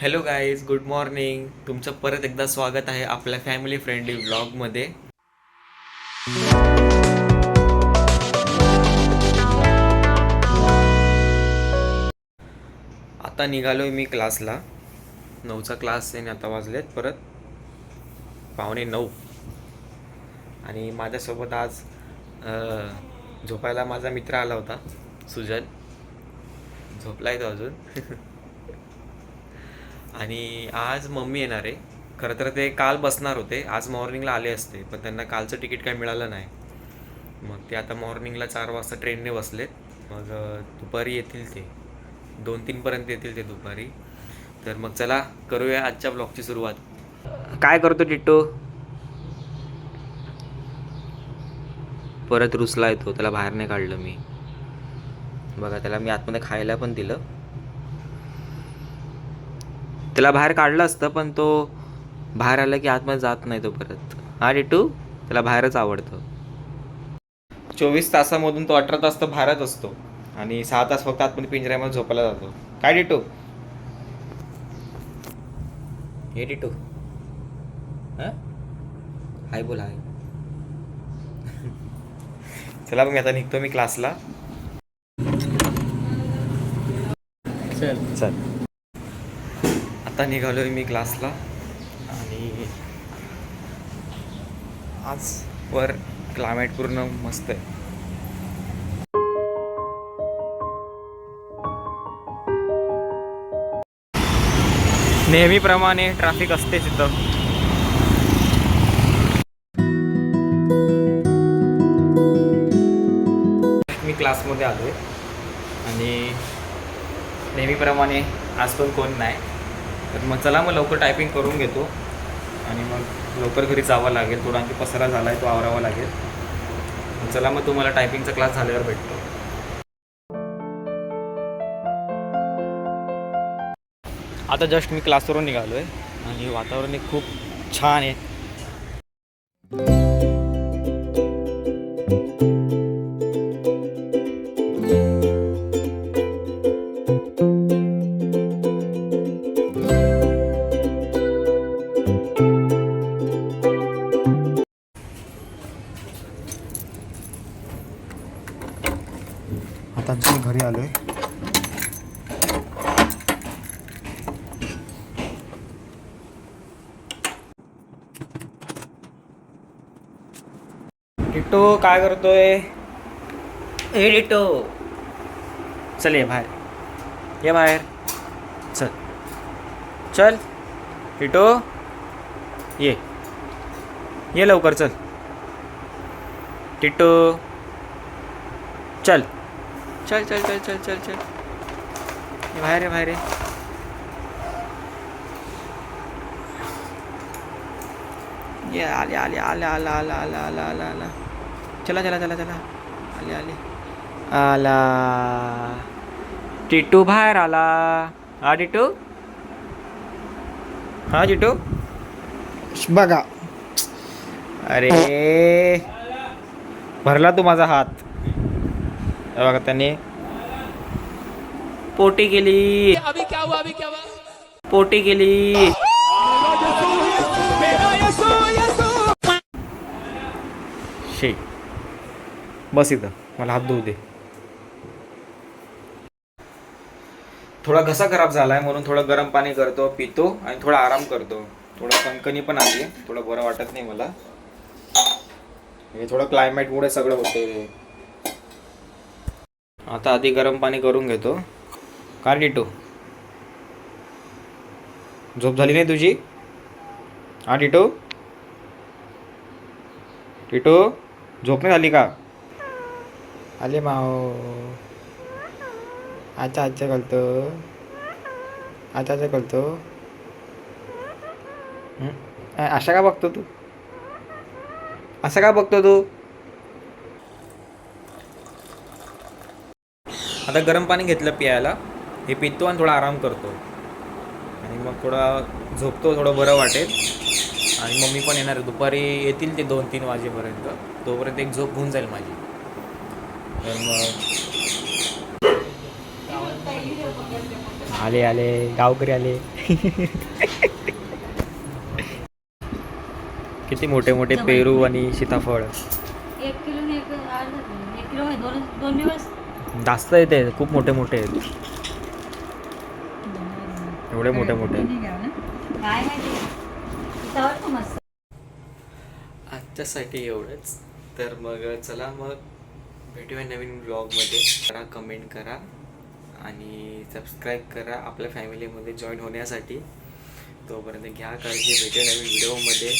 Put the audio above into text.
Hello guys good morning तुमचं परत एकदा स्वागत आहे आपल्या फॅमिली फ्रेंडली ब्लॉगमध्ये आता निघालो मी क्लासला. नऊचा क्लास आहे आता वाजलेत परत पावणे नऊ. आणि माझ्यासोबत आज झोपायला माझा मित्र आला होता सुजन. झोपलाय तो अजून. आणि आज मम्मी येणार आहे. खरं तर ते काल बसणार होते. आज मॉर्निंगला आले असते पण त्यांना कालचं तिकीट काय मिळालं नाही. मग ते आता मॉर्निंगला चार वाजता ट्रेनने बसलेत. मग दुपारी येतील ते. दोन तीनपर्यंत येतील ते दुपारी. तर मग चला करूया आजच्या ब्लॉगची सुरुवात. काय करतो टिट्टू? परत रुसला येतो. त्याला बाहेर नाही काढलं मी. बघा त्याला मी आतमध्ये खायला पण दिलं. त्याला बाहेर काढलं असतं पण तो बाहेर आला की आतमध्ये जात नाही तो परत. हा टिटू त्याला बाहेरच आवडतं. चोवीस तासामधून तो अठरा तास तर बाहेरच असतो. आणि सहा तास फक्त आतमध्ये पिंजऱ्यामध्ये झोपायला जातो. काय टिटू हे हा? हाय बोल हाय. चला मग आता निघतो मी क्लासला चल. चल. आता आहे मी क्लासला. आणि आज वर क्लायमेट पूर्ण मस्त आहे. नेहमीप्रमाणे ट्रॅफिक असते तिथं मी क्लासमध्ये आलो आहे आणि नेहमीप्रमाणे आज पण कोण नाही. तर मग चला मग लवकर टायपिंग करून घेतो. आणि मग लवकर घरी जावं लागेल. थोडा आणखी पसरा झाला आहे तो आवरावा लागेल. चला मग तुम्हाला टायपिंगचा क्लास झाल्यावर भेटतो. आता जस्ट मी क्लासवरून निघालो आहे आणि वातावरण खूप छान आहे. आता मी घरी आलोय. टिट्टो काय करतोय? ए टिट्टो. चल ये बाहेर. ये बाहेर. चल. चल. टिटो ये. ये लवकर चल. टिट्टो. चल. चल चल चल चल चल चल. बाहेर आहे बाहेर आहे ये आले आले आले आला आला आला आला आला आला. चला चला चला चला. आले आले. आला. टिटू बाहेर आला. हा टिटू? हा टिटू? बघा. अरे. भरला तू माझा हात. बघा त्याने पोटी केली. पोटी केली. शे. बस इथं. मला हात धुऊ दे. थोडा घसा खराब झालाय म्हणून थोडं गरम पाणी करतो पितो आणि थोडा आराम करतो. थोडं कणकणी पण आली. थोडं बरं वाटत नाही मला. हे थोडं क्लायमेटमुळे सगळं होतं आता आधी गरम पाणी करून घेतो. का डिटो झोप झाली नाही तुझी? हा डिटो टिटो झोप नाही झाली का? आले माओ अच्छा अच्छा करतो. अच्छा अच्छा करतो. हं? अशा का बघतो तू? असं का बघतो तू? आता गरम पाणी घेतलं प्यायला हे पितो आणि थोडा आराम करतो. आणि मग थोडा झोपतो थोडं बरं वाटेल. आणि मम्मी पण येणार आहे. दुपारी येतील ते दोन तीन वाजेपर्यंत. तोपर्यंत एक झोप होऊन जाईल माझी. तर मग आले आले. गावकरी आले. किती मोठे मोठे पेरू आणि सीताफळ. एक किलो एक किलो दोन दिवस जास्त येते खूप मोठे मोठे आहेत. एवढे मोठे मोठे काय माहिती? सीताफळ पण मस्त. आजच्यासाठी एवढंच. तर मग चला मग भेटूया नवीन ब्लॉगमध्ये करा कमेंट करा आणि सबस्क्राईब करा आपल्या फॅमिलीमध्ये जॉईन होण्यासाठी. तोपर्यंत घ्या काळजी भेटूया नवीन व्हिडिओमध्ये